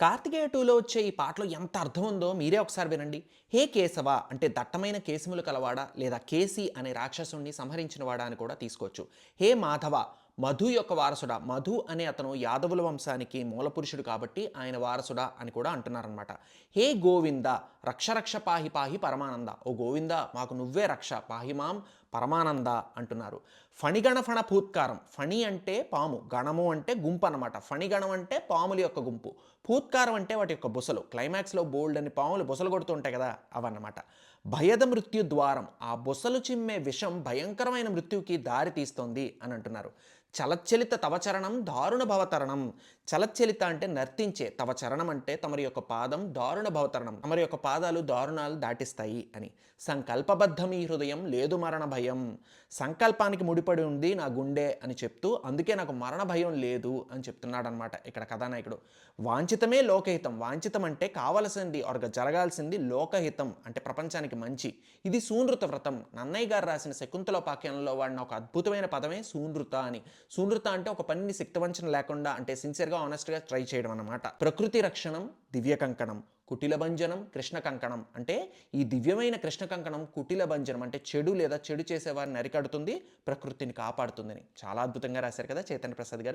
కార్తికేయ టూలో వచ్చే ఈ పాటలో ఎంత అర్థం ఉందో మీరే ఒకసారి వినండి. హే కేశవ అంటే దట్టమైన కేశములు కలవాడా లేదా కేసి అనే రాక్షసుణ్ణి సంహరించినవాడా అని కూడా తీసుకోవచ్చు. హే మాధవ మధు యొక్క వారసుడా. మధు అనే అతను యాదవుల వంశానికి మూలపురుషుడు కాబట్టి ఆయన వారసుడా అని కూడా అంటున్నారనమాట హే గోవింద రక్ష రక్ష పాహి పాహి పరమానంద. ఓ గోవింద మాకు నువ్వే రక్ష. పాహిమాం పరమానంద అంటున్నారు. ఫణిగణ ఫణ పూత్కారం. ఫణి అంటే పాము. గణము అంటే గుంపు అనమాట ఫణిగణం అంటే పాముల యొక్క గుంపు. పూత్కారం అంటే వాటి యొక్క బుసలు. క్లైమాక్స్లో బోల్డ్ అని పాములు బుసలు కొడుతూ ఉంటాయి కదా అవన్నమాట. భయద మృత్యు ద్వారం. ఆ బుసలు చిమ్మే విషం భయంకరమైన మృత్యుకి దారి తీస్తోంది అని అంటున్నారు. చలచ్చలిత తవచరణం దారుణ భవతరణం. చలచ్చలిత అంటే నర్తించే. తవ చరణం అంటే తమరి యొక్క పాదం దారుణ భవతరణం. తమరి యొక్క పాదాలు దారుణాలు దాటిస్తాయి అని. సంకల్పబద్ధం ఈ హృదయం. లేదు మరణ భయం సంకల్పానికి ముడిపడి ఉంది నా గుండె అని చెప్తూ అందుకే నాకు మరణ భయం లేదు అని చెప్తున్నాడు అనమాట ఇక్కడ కథానాయకుడు. వాంఛితమే లోకహితం. వాంఛితం అంటే కావలసింది ఒక జరగాల్సింది లోకహితం అంటే ప్రపంచానికి మంచి. ఇది సూనృత వ్రతం. నన్నయ్య గారు రాసిన శకుంతలోపాఖ్యానంలో వాడిన ఒక అద్భుతమైన పదమే సూనృత అని. సూనృత అంటే ఒక పనిని శక్తివంచన లేకుండా అంటే సిన్సియర్గా ఆనెస్ట్గా ట్రై చేయడం అనమాట ప్రకృతి రక్షణం దివ్య కంకణం. కుటిల భంజనం కృష్ణ కంకణం. అంటే ఈ దివ్యమైన కృష్ణ కంకణం కుటిల భంజనం అంటే చెడు లేదా చెడు చేసేవారిని అరికడుతుంది ప్రకృతిని కాపాడుతుందని. చాలా అద్భుతంగా రాశారు కదా చైతన్య ప్రసాద్ గారు.